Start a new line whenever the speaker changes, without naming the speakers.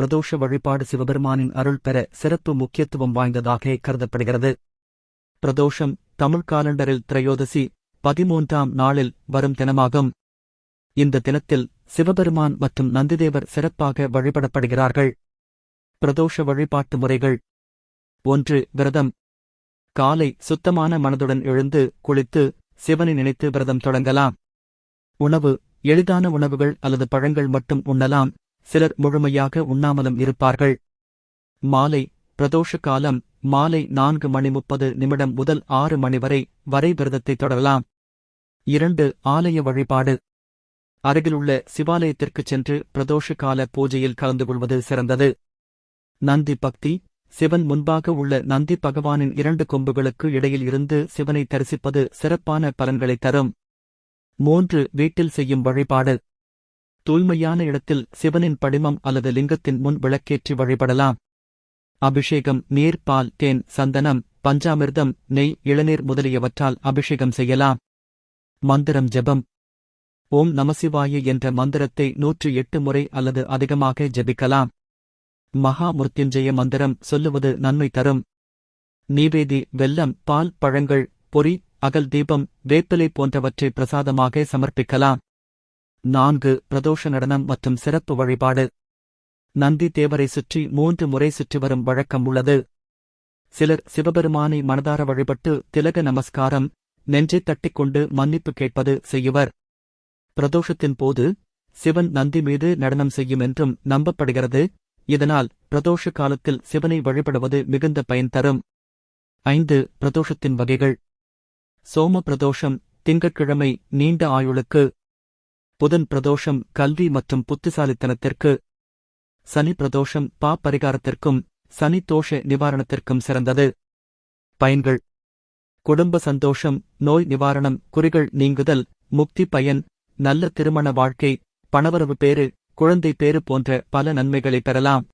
பிரதோஷ வழிபாடு சிவபெருமானின் அருள் பெற சிறப்பு முக்கியத்துவம் வாய்ந்ததாக கருதப்படுகிறது பிரதோஷம் தமிழ் காலண்டரில் திரையோதசி பதிமூன்றாம் நாளில் வரும் தினமாகும் இந்த தினத்தில் சிவபெருமான் மற்றும் நந்திதேவர் சிறப்பாக வழிபடப்படுகிறார்கள் பிரதோஷ வழிபாட்டு முறைகள் ஒன்று விரதம் காலை சுத்தமான மனதுடன் எழுந்து குளித்து சிவனை நினைத்து விரதம் தொடங்கலாம் உணவு எளிதான உணவுகள் அல்லது பழங்கள் மட்டும் உண்ணலாம் சிலர் முழுமையாக உண்ணாமலும் இருப்பார்கள் மாலை பிரதோஷ காலம் மாலை நான்கு மணி முப்பது நிமிடம் முதல் ஆறு மணி வரை வரை விரதத்தை தொடரலாம் இரண்டு ஆலய வழிபாடு அருகிலுள்ள சிவாலயத்திற்குச் சென்று பிரதோஷ கால பூஜையில் கலந்து கொள்வது சிறந்தது நந்தி பக்தி சிவன் முன்பாக உள்ள நந்தி பகவானின் இரண்டு கொம்புகளுக்கு இடையில் இருந்து சிவனை தரிசிப்பது சிறப்பான பலன்களை தரும் மூன்று வீட்டில் செய்யும் வழிபாடு தூய்மையான இடத்தில் சிவனின் படிமம் அல்லது லிங்கத்தின் முன் விளக்கேற்றி வழிபடலாம் அபிஷேகம் நீர் பால் தேன் சந்தனம் பஞ்சாமிர்தம் நெய் இளநீர் முதலியவற்றால் அபிஷேகம் செய்யலாம் மந்திரம் ஜெபம் ஓம் நமசிவாயு என்ற மந்திரத்தை நூற்று எட்டு முறை அல்லது அதிகமாக ஜபிக்கலாம் மகா மந்திரம் சொல்லுவது நன்மை தரும் நீவேதி வெல்லம் பால் பழங்கள் பொறி அகல் தீபம் வேப்பிலை போன்றவற்றை பிரசாதமாக சமர்ப்பிக்கலாம் நான்கு பிரதோஷ நடனம் மற்றும் சிறப்பு வழிபாடு நந்தி தேவரை சுற்றி மூன்று முறை சுற்றி வரும் வழக்கம் உள்ளது சிலர் சிவபெருமானை மனதார வழிபட்டு திலக நமஸ்காரம் நெஞ்சை தட்டிக்கொண்டு மன்னிப்பு கேட்பது செய்யுவர் பிரதோஷத்தின் போது சிவன் நந்தி மீது நடனம் செய்யும் என்றும் நம்பப்படுகிறது இதனால் பிரதோஷ காலத்தில் சிவனை வழிபடுவது மிகுந்த பயன் தரும் ஐந்து பிரதோஷத்தின் வகைகள் சோம பிரதோஷம் திங்கட்கிழமை நீண்ட ஆயுளுக்கு புதன் பிரதோஷம் கல்வி மற்றும் புத்திசாலித்தனத்திற்கு சனி பிரதோஷம் பா பரிகாரத்திற்கும் சனி தோஷ நிவாரணத்திற்கும் சிறந்தது பயன்கள் குடும்ப சந்தோஷம் நோய் நிவாரணம் குறிகள் நீங்குதல் முக்தி பயன் நல்ல திருமண வாழ்க்கை பணவரவு பேறு குழந்தை பேறு போன்ற பல நன்மைகளை பெறலாம்